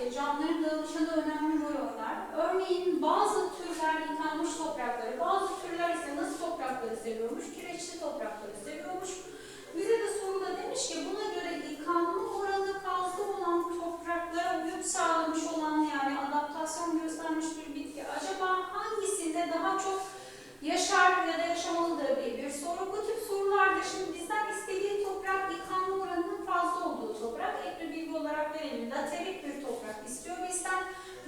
özellikleri canlıların dağılışında önemli rol oynar. Örneğin bazı türler yıkanmış toprakları, bazı türler ise nasıl toprakları seviyormuş? Kireçli toprakları seviyormuş. Bize de soruda demiş ki buna göre yıkanma oranı fazla olan topraklara uyum sağlamış olan yani adaptasyon göstermiş bir bitki acaba hangisinde daha çok yaşar ya da yaşamalıdır diye bir soru. Bu tip sorularda şimdi bizden istediği toprak yıkanma oranının fazla olduğu toprak. Ek bilgi olarak verelim. Laterik bir toprak istiyor bizden.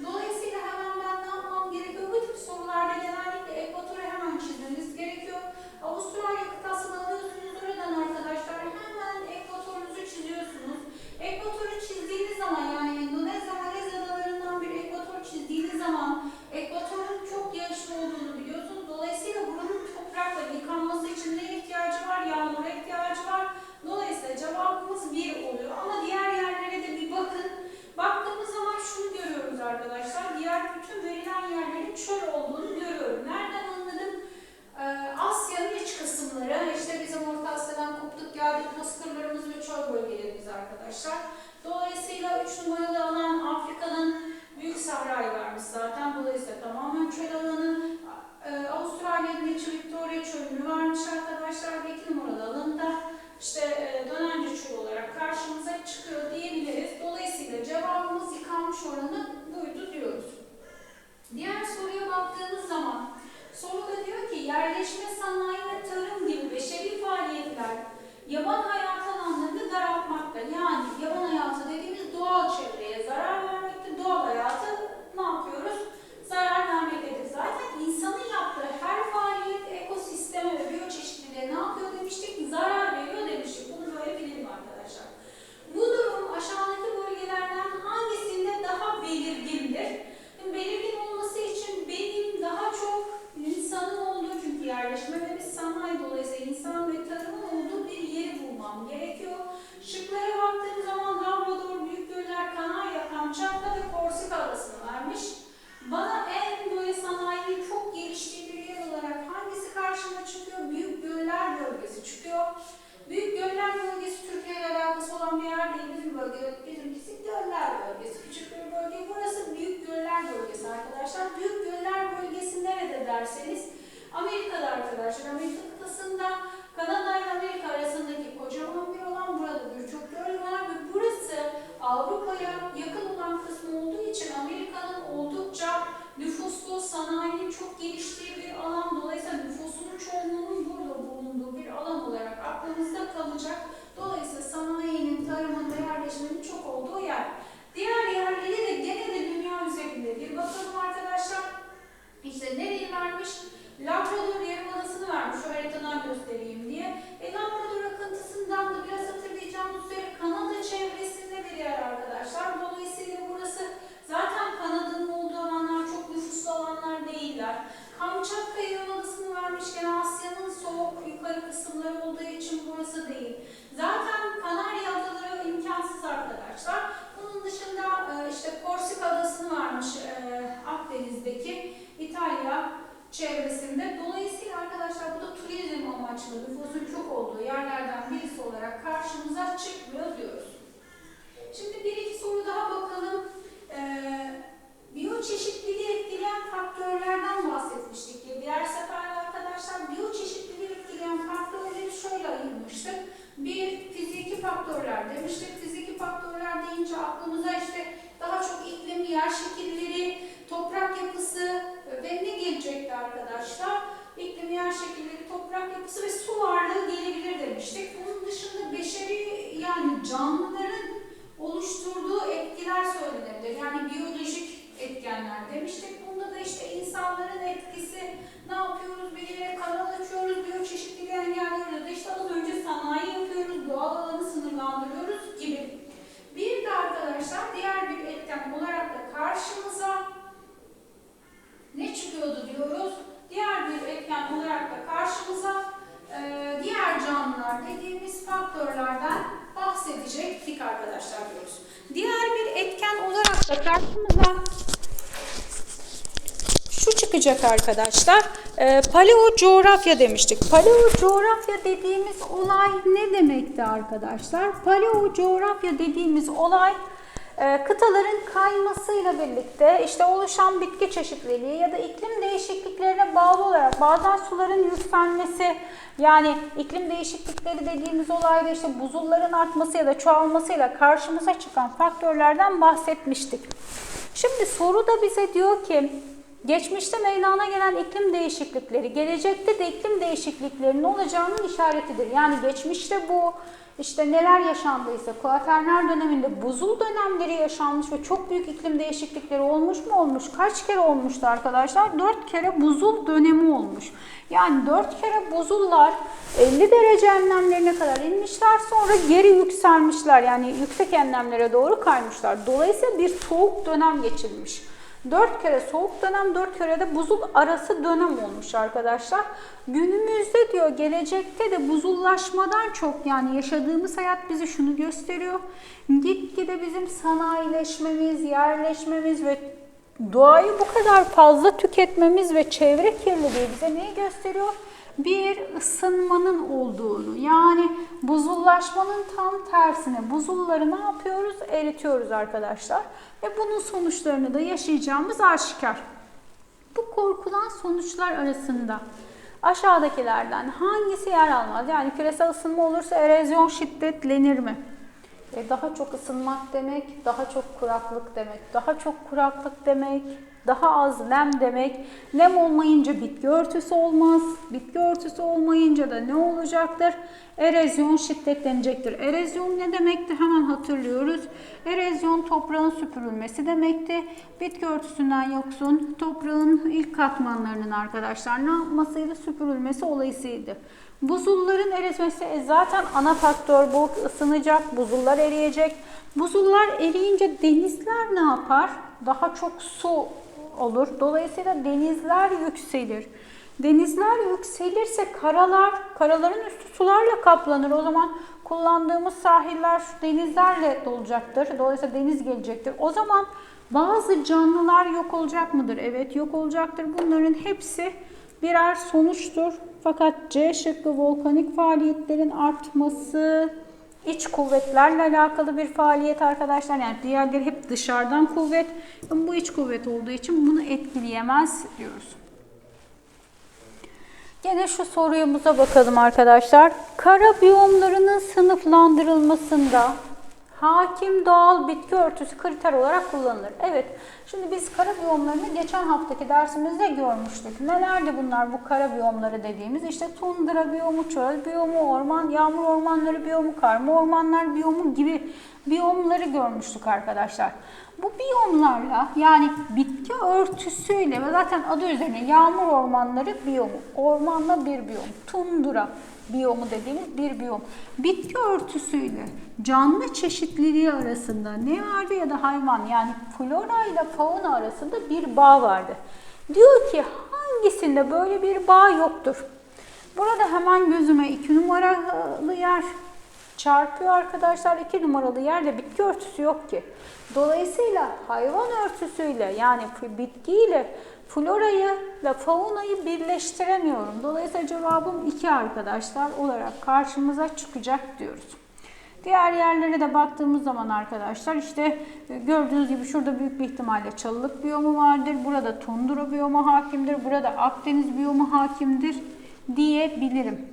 Dolayısıyla hemen ben ne yapmam gerekiyor? Bu tip sorularda genellikle ekvatoru hemen çizmemiz gerekiyor. Avustralya kıtasını alıyorsunuz oradan arkadaşlar. Hemen ekvatorunuzu çiziyorsunuz. Ekvatoru çizdiğiniz zaman yani Endonezya Malez adalarından bir ekvator çizdiğiniz zaman ekvatorun çok yağışlı olduğunu biliyorsunuz. Dolayısıyla buranın toprakla yıkanması için ne ihtiyacı var? Yağmura ihtiyacı var. Dolayısıyla cevabımız 1 oluyor. Ama diğer yerlere de bir bakın. Baktığımız zaman şunu görüyoruz arkadaşlar. Diğer bütün verilen yerlerin çöl olduğunu görüyorum. Nereden anladım? Ee, Asya'nın iç kısımları, işte bizim Orta Asya'dan koptuk geldik, bozkırlarımız ve çöl bölgelerimiz arkadaşlar. Dolayısıyla 3 numaralı alan Afrika'nın Büyük Sahra'yı vermiş zaten. Dolayısıyla tamamen çöl alanı. Ee, Avustralya'nın içi Victoria çölünü vermiş arkadaşlar. Ve 2 numaralı alanda işte e, dönemci çöl olarak karşımıza çıkıyor diyebiliriz. Dolayısıyla cevabımız yıkanmış oranı buydu diyoruz. Diğer soruya baktığımız zaman soruda diyor ki yerleşme sanayi ve tarım gibi beşeri faaliyetler yaban hayatı alanlarını daraltmakta. Yani yaban hayatı dediğimiz doğal çevreye zarar vermekte. Doğal hayatı ne yapıyoruz? Zarar vermektedir. Zaten insanın yaptığı her faaliyet ekosisteme ve biyoçeşitliliğe ne yapıyor demiştik? Zarar veriyor demiştik. Bunu böyle bilelim arkadaşlar. Bu durum aşağıdaki bölgelerden hangisinde daha belirgindir? Şimdi belirgin olması için benim daha çok insanın olduğu çünkü yerleşme ve bir sanayi dolayısıyla insan ve tarımın olduğu bir yeri bulmam gerekiyor. Şıklara baktığım zaman Labrador, Büyük Göller, Kanarya, Kamçatka ve Korsika adasını vermiş. Bana en böyle sanayinin çok geliştiği bir yer olarak hangisi karşıma çıkıyor? Büyük Göller bölgesi çıkıyor. Büyük Göller bölgesi Türkiye ile alakası olan bir yer değil. Bizim bölge, bizimkisi Göller bölgesi. Küçük bir bölge. Burası Büyük Göller bölgesi arkadaşlar. Büyük Göller bölgesi nerede derseniz Amerika'da arkadaşlar. Amerika kıtasında Kanada ile Amerika arasındaki kocaman bir alan. Burada birçok göl var ve burası Avrupa'ya yakın olan kısmı olduğu için Amerika'nın oldukça nüfuslu, sanayinin çok geliştiği bir alan. Dolayısıyla nüfusunun çoğunluğunun burada bulunduğu bir alan olarak aklınızda kalacak. Dolayısıyla sanayinin, tarımın ve yerleşmenin çok olduğu yer. Diğer yerleri de gene de dünya üzerinde bir bakalım arkadaşlar. İşte nereyi vermiş? Labrador Yarımadası'nı vermiş. Şu haritadan göstereyim diye. E, Labrador akıntısından da biraz hatırlayacağımız üzere Kanada çevresinde bir yer arkadaşlar. Dolayısıyla burası zaten Kanada'nın olduğu alanlar çok nüfuslu alanlar değiller. Kamçatka Yarımadası'nı vermişken Asya'nın soğuk yukarı kısımları olduğu için burası değil. Zaten Kanarya Adaları imkansız arkadaşlar. Bunun dışında e, işte Korsika Adası'nı vermiş e, Akdeniz'deki İtalya çevresinde. Dolayısıyla arkadaşlar bu da turizm amaçlı nüfusun çok olduğu yerlerden birisi olarak karşımıza çıkmıyor diyoruz. Şimdi bir iki soru daha bakalım. Ee, biyoçeşitliliği etkileyen faktörlerden bahsetmiştik. ya. Diğer seferde arkadaşlar biyoçeşitliliği etkileyen faktörleri şöyle ayırmıştık. Bir, fiziki faktörler demiştik. Fiziki faktörler deyince aklımıza işte daha çok iklimi, yer şekilleri, toprak yapısı ve ne gelecekti arkadaşlar? İklim, yer şekilleri, toprak yapısı ve su varlığı gelebilir demiştik. Bunun dışında beşeri yani canlıların oluşturduğu etkiler söylenebilir. Yani biyolojik etkenler demiştik. Bunda da işte insanların etkisi, ne yapıyoruz? Bir yere kanal açıyoruz, biyoçeşitliliği engelliyoruz işte az önce sanayi yapıyoruz, doğal alanı sınırlandırıyoruz gibi. Bir de arkadaşlar diğer bir etken olarak da karşımıza ne çıkıyordu diyoruz? Diğer bir etken olarak da karşımıza e, diğer canlılar dediğimiz faktörlerden bahsedecektik arkadaşlar diyoruz. Diğer bir etken olarak da karşımıza şu arkadaşlar. E, paleo coğrafya demiştik. Paleo coğrafya dediğimiz olay ne demekti arkadaşlar? Paleo coğrafya dediğimiz olay Ee, kıtaların kaymasıyla birlikte işte oluşan bitki çeşitliliği ya da iklim değişikliklerine bağlı olarak bazen suların yükselmesi yani iklim değişiklikleri dediğimiz olayda işte buzulların artması ya da çoğalmasıyla karşımıza çıkan faktörlerden bahsetmiştik. Şimdi soru da bize diyor ki geçmişte meydana gelen iklim değişiklikleri gelecekte de iklim değişikliklerinin olacağının işaretidir. Yani geçmişte bu işte neler yaşandıysa kuaterner döneminde buzul dönemleri yaşanmış ve çok büyük iklim değişiklikleri olmuş mu olmuş? Kaç kere olmuştu arkadaşlar? 4 kere buzul dönemi olmuş. Yani 4 kere buzullar 50 derece enlemlerine kadar inmişler sonra geri yükselmişler. Yani yüksek enlemlere doğru kaymışlar. Dolayısıyla bir soğuk dönem geçirmiş. 4 kere soğuk dönem, 4 kere de buzul arası dönem olmuş arkadaşlar. Günümüzde diyor gelecekte de buzullaşmadan çok yani yaşadığımız hayat bize şunu gösteriyor. Gitgide bizim sanayileşmemiz, yerleşmemiz ve doğayı bu kadar fazla tüketmemiz ve çevre kirliliği bize neyi gösteriyor? Bir ısınmanın olduğunu yani buzullaşmanın tam tersine buzulları ne yapıyoruz? Eritiyoruz arkadaşlar. Ve bunun sonuçlarını da yaşayacağımız aşikar. Bu korkulan sonuçlar arasında aşağıdakilerden hangisi yer almaz? Yani küresel ısınma olursa erozyon şiddetlenir mi? E daha çok ısınmak demek, daha çok kuraklık demek. Daha çok kuraklık demek, daha az nem demek. Nem olmayınca bitki örtüsü olmaz. Bitki örtüsü olmayınca da ne olacaktır? Erozyon şiddetlenecektir. Erozyon ne demekti? Hemen hatırlıyoruz. Erozyon toprağın süpürülmesi demekti. Bitki örtüsünden yoksun toprağın ilk katmanlarının arkadaşlar ne yapmasıydı? Süpürülmesi olayısıydı. Buzulların erimesi e zaten ana faktör bu ısınacak, buzullar eriyecek. Buzullar eriyince denizler ne yapar? Daha çok su olur. Dolayısıyla denizler yükselir. Denizler yükselirse karalar, karaların üstü sularla kaplanır. O zaman kullandığımız sahiller denizlerle dolacaktır. Dolayısıyla deniz gelecektir. O zaman bazı canlılar yok olacak mıdır? Evet yok olacaktır. Bunların hepsi birer sonuçtur. Fakat C şıkkı volkanik faaliyetlerin artması, iç kuvvetlerle alakalı bir faaliyet arkadaşlar. Yani diğerleri hep dışarıdan kuvvet. Bu iç kuvvet olduğu için bunu etkileyemez diyoruz. Gene şu sorumuza bakalım arkadaşlar. Kara biyomlarının sınıflandırılmasında hakim doğal bitki örtüsü kriter olarak kullanılır. Evet, şimdi biz kara biyomlarını geçen haftaki dersimizde görmüştük. Nelerdi bunlar bu kara biyomları dediğimiz? İşte tundra biyomu, çöl biyomu, orman, yağmur ormanları biyomu, karma ormanlar biyomu gibi biyomları görmüştük arkadaşlar. Bu biyomlarla yani bitki örtüsüyle ve zaten adı üzerine yağmur ormanları biyomu, ormanla bir biyom, tundra biyomu dediğimiz bir biyom. Bitki örtüsüyle canlı çeşitliliği arasında ne vardı ya da hayvan yani flora ile fauna arasında bir bağ vardı. Diyor ki hangisinde böyle bir bağ yoktur? Burada hemen gözüme iki numaralı yer çarpıyor arkadaşlar. iki numaralı yerde bitki örtüsü yok ki. Dolayısıyla hayvan örtüsüyle yani bitkiyle florayı ve faunayı birleştiremiyorum. Dolayısıyla cevabım 2 arkadaşlar olarak karşımıza çıkacak diyoruz. Diğer yerlere de baktığımız zaman arkadaşlar işte gördüğünüz gibi şurada büyük bir ihtimalle çalılık biyomu vardır. Burada tundra biyomu hakimdir. Burada Akdeniz biyomu hakimdir diyebilirim.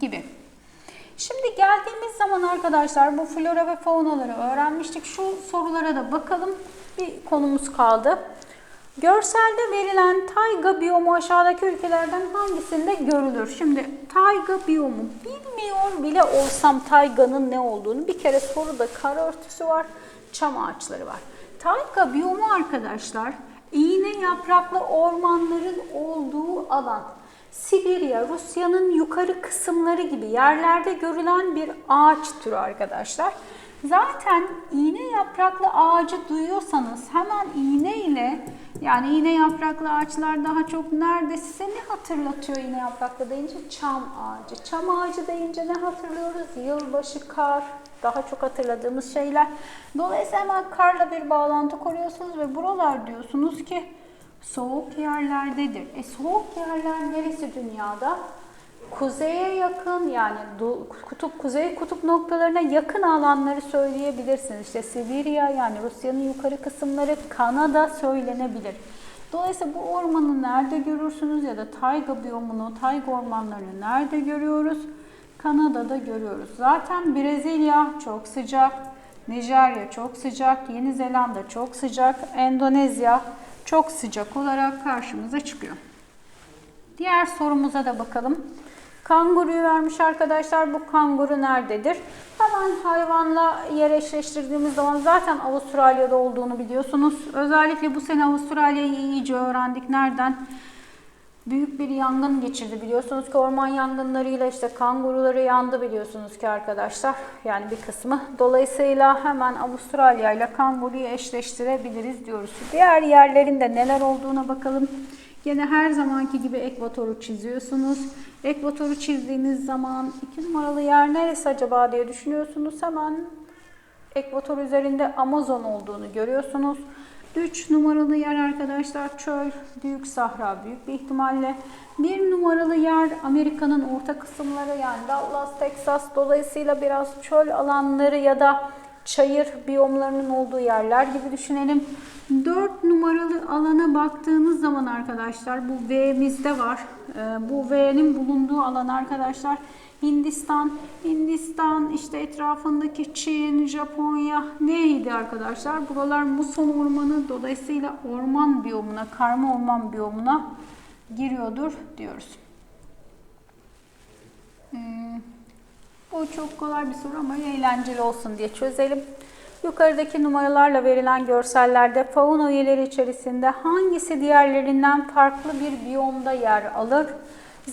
Gibi. Şimdi geldiğimiz zaman arkadaşlar bu flora ve faunaları öğrenmiştik. Şu sorulara da bakalım. Bir konumuz kaldı. Görselde verilen tayga biyomu aşağıdaki ülkelerden hangisinde görülür? Şimdi tayga biyomu bilmiyor bile olsam tayganın ne olduğunu bir kere soruda kar örtüsü var, çam ağaçları var. Tayga biyomu arkadaşlar iğne yapraklı ormanların olduğu alan. Sibirya, Rusya'nın yukarı kısımları gibi yerlerde görülen bir ağaç türü arkadaşlar. Zaten iğne yapraklı ağacı duyuyorsanız hemen iğne ile yani iğne yapraklı ağaçlar daha çok nerede size ne hatırlatıyor iğne yapraklı deyince? Çam ağacı. Çam ağacı deyince ne hatırlıyoruz? Yılbaşı, kar, daha çok hatırladığımız şeyler. Dolayısıyla hemen karla bir bağlantı kuruyorsunuz ve buralar diyorsunuz ki soğuk yerlerdedir. E soğuk yerler neresi dünyada? kuzeye yakın yani kutup kuzey kutup noktalarına yakın alanları söyleyebilirsiniz. İşte Sibirya yani Rusya'nın yukarı kısımları Kanada söylenebilir. Dolayısıyla bu ormanı nerede görürsünüz ya da tayga biyomunu, tayga ormanlarını nerede görüyoruz? Kanada'da görüyoruz. Zaten Brezilya çok sıcak, Nijerya çok sıcak, Yeni Zelanda çok sıcak, Endonezya çok sıcak olarak karşımıza çıkıyor. Diğer sorumuza da bakalım. Kanguruyu vermiş arkadaşlar. Bu kanguru nerededir? Hemen hayvanla yer eşleştirdiğimiz zaman zaten Avustralya'da olduğunu biliyorsunuz. Özellikle bu sene Avustralya'yı iyice öğrendik. Nereden? Büyük bir yangın geçirdi biliyorsunuz ki orman yangınlarıyla işte kanguruları yandı biliyorsunuz ki arkadaşlar. Yani bir kısmı. Dolayısıyla hemen Avustralya ile kanguruyu eşleştirebiliriz diyoruz. Diğer yerlerinde neler olduğuna bakalım. Yine her zamanki gibi ekvatoru çiziyorsunuz. Ekvatoru çizdiğiniz zaman iki numaralı yer neresi acaba diye düşünüyorsunuz. Hemen ekvator üzerinde Amazon olduğunu görüyorsunuz. 3 numaralı yer arkadaşlar çöl, büyük sahra büyük bir ihtimalle. 1 numaralı yer Amerika'nın orta kısımları yani Dallas, Texas dolayısıyla biraz çöl alanları ya da çayır biyomlarının olduğu yerler gibi düşünelim. 4 numaralı alana baktığınız zaman arkadaşlar bu V'mizde var. Ee, Bu V'nin bulunduğu alan arkadaşlar Hindistan, Hindistan işte etrafındaki Çin, Japonya neydi arkadaşlar? Buralar muson ormanı dolayısıyla orman biyomuna, karma orman biyomuna giriyordur diyoruz. Hmm, Bu çok kolay bir soru ama eğlenceli olsun diye çözelim. Yukarıdaki numaralarla verilen görsellerde fauna üyeleri içerisinde hangisi diğerlerinden farklı bir biyomda yer alır?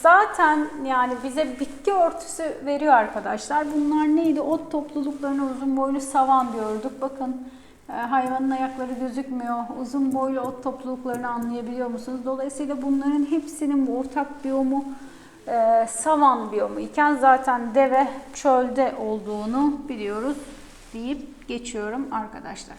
Zaten yani bize bitki örtüsü veriyor arkadaşlar. Bunlar neydi? Ot topluluklarına uzun boylu savan diyorduk. Bakın e, hayvanın ayakları gözükmüyor. Uzun boylu ot topluluklarını anlayabiliyor musunuz? Dolayısıyla bunların hepsinin ortak biyomu e, savan biyomu iken zaten deve çölde olduğunu biliyoruz deyip geçiyorum arkadaşlar.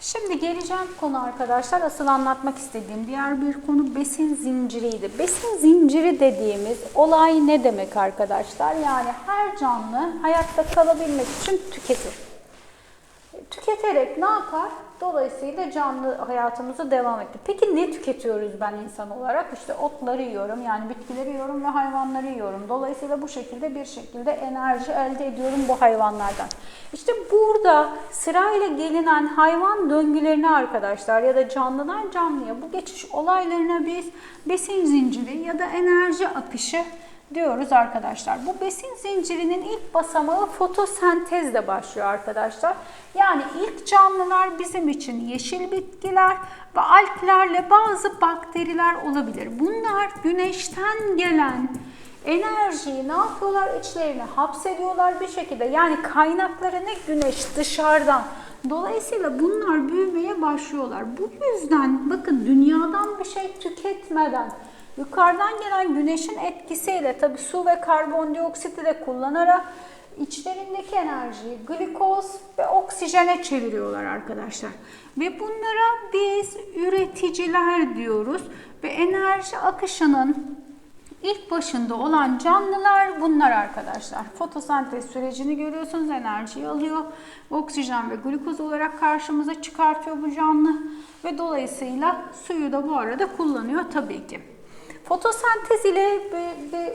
Şimdi geleceğim konu arkadaşlar asıl anlatmak istediğim diğer bir konu besin zinciriydi. Besin zinciri dediğimiz olay ne demek arkadaşlar? Yani her canlı hayatta kalabilmek için tüketir. Tüketerek ne yapar? Dolayısıyla canlı hayatımızı devam etti. Peki ne tüketiyoruz ben insan olarak? İşte otları yiyorum, yani bitkileri yiyorum ve hayvanları yiyorum. Dolayısıyla bu şekilde bir şekilde enerji elde ediyorum bu hayvanlardan. İşte burada sırayla gelinen hayvan döngülerine arkadaşlar ya da canlıdan canlıya bu geçiş olaylarına biz besin zinciri ya da enerji akışı diyoruz arkadaşlar. Bu besin zincirinin ilk basamağı fotosentezle başlıyor arkadaşlar. Yani ilk canlılar bizim için yeşil bitkiler ve alglerle bazı bakteriler olabilir. Bunlar güneşten gelen enerjiyi ne yapıyorlar? İçlerine hapsediyorlar bir şekilde. Yani kaynakları ne? Güneş dışarıdan. Dolayısıyla bunlar büyümeye başlıyorlar. Bu yüzden bakın dünyadan bir şey tüketmeden Yukarıdan gelen güneşin etkisiyle tabi su ve karbondioksiti de kullanarak içlerindeki enerjiyi glikoz ve oksijene çeviriyorlar arkadaşlar. Ve bunlara biz üreticiler diyoruz ve enerji akışının ilk başında olan canlılar bunlar arkadaşlar. Fotosentez sürecini görüyorsunuz enerjiyi alıyor. Oksijen ve glikoz olarak karşımıza çıkartıyor bu canlı ve dolayısıyla suyu da bu arada kullanıyor tabii ki. Fotosentez ile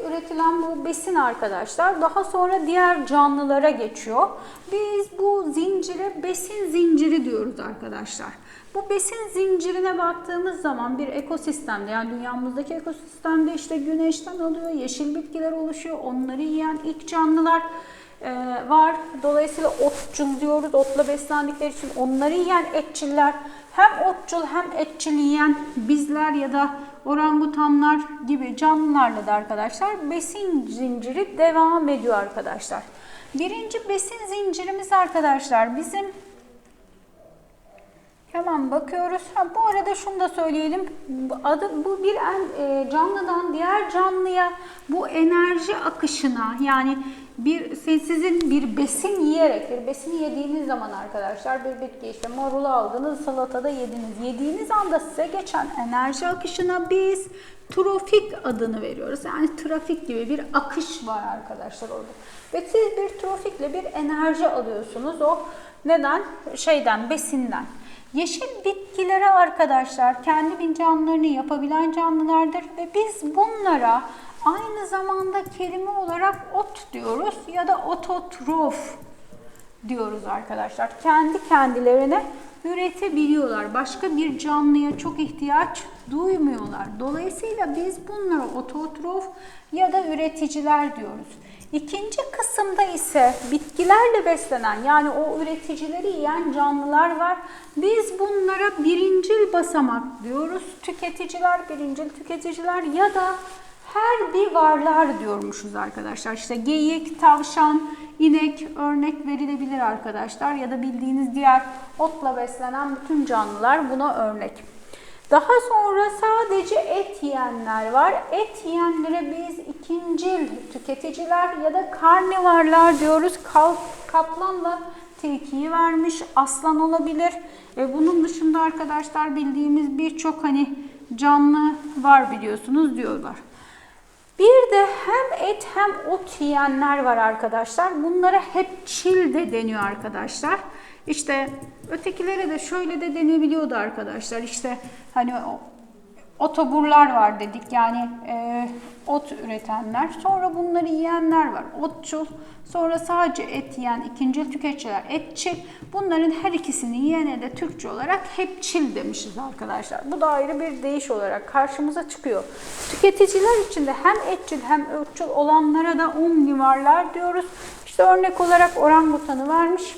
üretilen bu besin arkadaşlar daha sonra diğer canlılara geçiyor. Biz bu zincire besin zinciri diyoruz arkadaşlar. Bu besin zincirine baktığımız zaman bir ekosistemde yani dünyamızdaki ekosistemde işte güneşten alıyor, yeşil bitkiler oluşuyor. Onları yiyen ilk canlılar var. Dolayısıyla otçul diyoruz. Otla beslendikleri için onları yiyen etçiller hem otçul hem etçil yiyen bizler ya da orangutanlar gibi canlılarla da arkadaşlar besin zinciri devam ediyor arkadaşlar. Birinci besin zincirimiz arkadaşlar bizim Hemen bakıyoruz. Ha, bu arada şunu da söyleyelim. Adı bu bir en, canlıdan diğer canlıya bu enerji akışına yani bir sizin bir besin yiyerek bir besin yediğiniz zaman arkadaşlar bir bitki işte marulu aldınız salatada yediniz. Yediğiniz anda size geçen enerji akışına biz trofik adını veriyoruz. Yani trafik gibi bir akış var arkadaşlar orada. Ve siz bir trofikle bir enerji alıyorsunuz. O neden? Şeyden, besinden. Yeşil bitkilere arkadaşlar kendi bin canlılarını yapabilen canlılardır ve biz bunlara aynı zamanda kelime olarak ot diyoruz ya da ototrof diyoruz arkadaşlar. Kendi kendilerine üretebiliyorlar. Başka bir canlıya çok ihtiyaç duymuyorlar. Dolayısıyla biz bunlara ototrof ya da üreticiler diyoruz. İkinci kısımda ise bitkilerle beslenen yani o üreticileri yiyen canlılar var. Biz bunlara birincil basamak diyoruz. Tüketiciler, birincil tüketiciler ya da her bir varlar diyormuşuz arkadaşlar. İşte geyik, tavşan, inek örnek verilebilir arkadaşlar. Ya da bildiğiniz diğer otla beslenen bütün canlılar buna örnek. Daha sonra sadece et yiyenler var. Et yiyenlere biz ikincil tüketiciler ya da karnivarlar diyoruz. Kaplanla tilkiyi vermiş, aslan olabilir. E bunun dışında arkadaşlar bildiğimiz birçok hani canlı var biliyorsunuz diyorlar. Bir de hem et hem ot yiyenler var arkadaşlar. Bunlara hep çil de deniyor arkadaşlar. İşte ötekilere de şöyle de denebiliyordu arkadaşlar. İşte hani otoburlar var dedik yani e, ot üretenler. Sonra bunları yiyenler var. Otçul. Sonra sadece et yiyen ikinci tüketiciler etçil. Bunların her ikisini yiyene de Türkçe olarak hepçil demişiz arkadaşlar. Bu da ayrı bir değiş olarak karşımıza çıkıyor. Tüketiciler içinde hem etçil hem otçul olanlara da omnivarlar diyoruz. İşte örnek olarak orangutanı vermiş.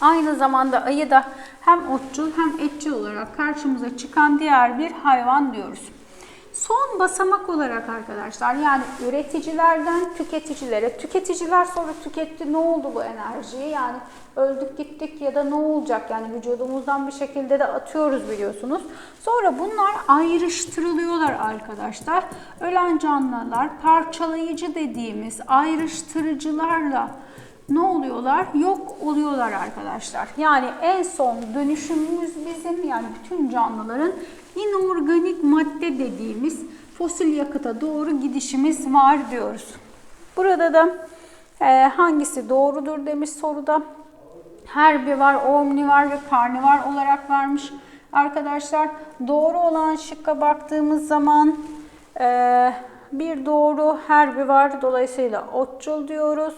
Aynı zamanda ayı da hem otçul hem etçil olarak karşımıza çıkan diğer bir hayvan diyoruz. Son basamak olarak arkadaşlar yani üreticilerden tüketicilere, tüketiciler sonra tüketti ne oldu bu enerjiyi yani öldük gittik ya da ne olacak yani vücudumuzdan bir şekilde de atıyoruz biliyorsunuz. Sonra bunlar ayrıştırılıyorlar arkadaşlar. Ölen canlılar parçalayıcı dediğimiz ayrıştırıcılarla ne oluyorlar? Yok oluyorlar arkadaşlar. Yani en son dönüşümümüz bizim yani bütün canlıların inorganik madde dediğimiz fosil yakıta doğru gidişimiz var diyoruz. Burada da e, hangisi doğrudur demiş soruda. Her bir var, omnivar ve karnivar olarak vermiş. Arkadaşlar doğru olan şıkka baktığımız zaman e, bir doğru her bir var. Dolayısıyla otçul diyoruz.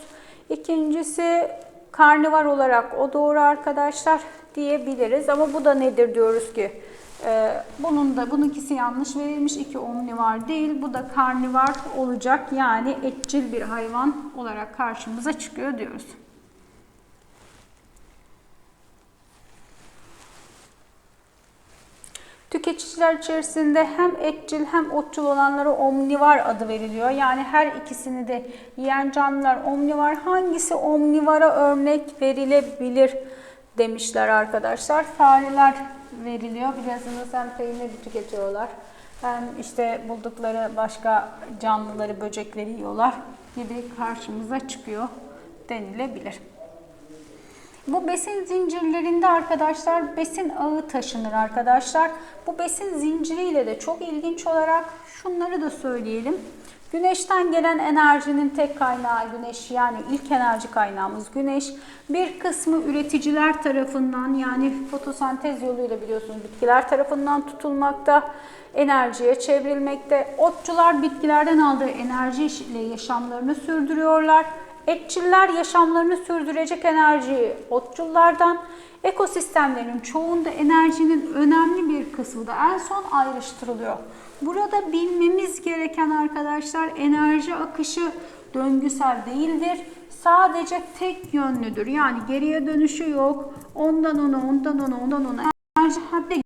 İkincisi karnivar olarak o doğru arkadaşlar diyebiliriz. Ama bu da nedir diyoruz ki e, bunun da bununkisi yanlış verilmiş. iki omnivar değil. Bu da karnivar olacak. Yani etçil bir hayvan olarak karşımıza çıkıyor diyoruz. Tüketiciler içerisinde hem etçil hem otçul olanlara omnivar adı veriliyor. Yani her ikisini de yiyen canlılar omnivar. Hangisi omnivara örnek verilebilir demişler arkadaşlar. Fareler veriliyor. Biliyorsunuz hem peynir tüketiyorlar hem işte buldukları başka canlıları, böcekleri yiyorlar gibi karşımıza çıkıyor denilebilir. Bu besin zincirlerinde arkadaşlar besin ağı taşınır arkadaşlar. Bu besin zinciriyle de çok ilginç olarak şunları da söyleyelim. Güneşten gelen enerjinin tek kaynağı güneş yani ilk enerji kaynağımız güneş. Bir kısmı üreticiler tarafından yani fotosentez yoluyla biliyorsunuz bitkiler tarafından tutulmakta, enerjiye çevrilmekte. Otçular bitkilerden aldığı enerjiyle yaşamlarını sürdürüyorlar. Etçiller yaşamlarını sürdürecek enerjiyi otçullardan, ekosistemlerin çoğunda enerjinin önemli bir kısmı da en son ayrıştırılıyor. Burada bilmemiz gereken arkadaşlar enerji akışı döngüsel değildir. Sadece tek yönlüdür. Yani geriye dönüşü yok. Ondan ona, ondan ona, ondan ona. Enerji hatta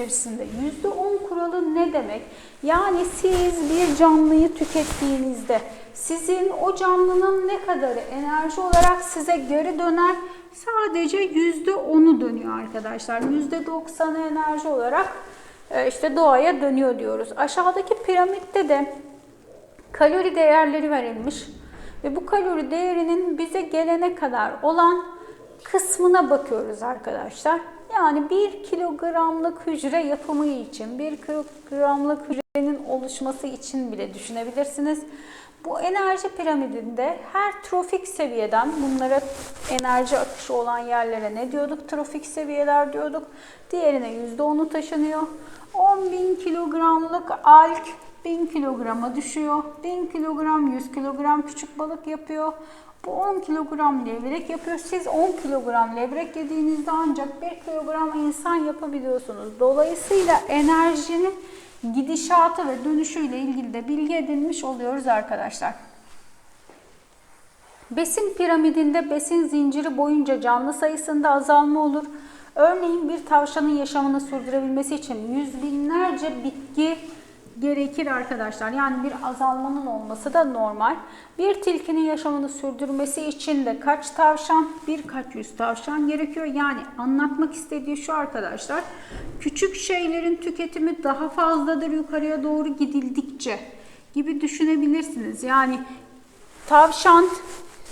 içerisinde yüzde on kuralı ne demek? Yani siz bir canlıyı tükettiğinizde sizin o canlının ne kadarı enerji olarak size geri döner? Sadece yüzde onu dönüyor arkadaşlar. Yüzde doksanı enerji olarak e, işte doğaya dönüyor diyoruz. Aşağıdaki piramitte de kalori değerleri verilmiş ve bu kalori değerinin bize gelene kadar olan kısmına bakıyoruz arkadaşlar. Yani 1 kilogramlık hücre yapımı için, 1 kilogramlık hücrenin oluşması için bile düşünebilirsiniz. Bu enerji piramidinde her trofik seviyeden bunlara enerji akışı olan yerlere ne diyorduk? Trofik seviyeler diyorduk. Diğerine %10'u taşınıyor. 10.000 kilogramlık alg 1000 kilograma düşüyor. 1000 kilogram 100 kilogram küçük balık yapıyor. Bu 10 kilogram levrek yapıyor. Siz 10 kilogram levrek yediğinizde ancak 1 kilogram insan yapabiliyorsunuz. Dolayısıyla enerjinin gidişatı ve dönüşüyle ilgili de bilgi edinmiş oluyoruz arkadaşlar. Besin piramidinde besin zinciri boyunca canlı sayısında azalma olur. Örneğin bir tavşanın yaşamını sürdürebilmesi için yüz binlerce bitki gerekir arkadaşlar. Yani bir azalmanın olması da normal. Bir tilkinin yaşamını sürdürmesi için de kaç tavşan? Birkaç yüz tavşan gerekiyor. Yani anlatmak istediği şu arkadaşlar. Küçük şeylerin tüketimi daha fazladır yukarıya doğru gidildikçe gibi düşünebilirsiniz. Yani tavşan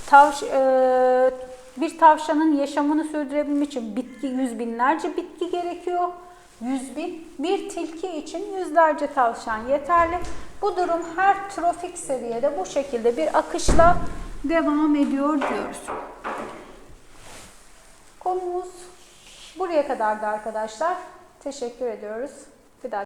tavş, e, bir tavşanın yaşamını sürdürebilmek için bitki yüz binlerce bitki gerekiyor. Yüz bin. Bir tilki için yüzlerce tavşan yeterli. Bu durum her trofik seviyede bu şekilde bir akışla devam ediyor diyoruz. Konumuz buraya kadardı arkadaşlar. Teşekkür ediyoruz. Bir dahaki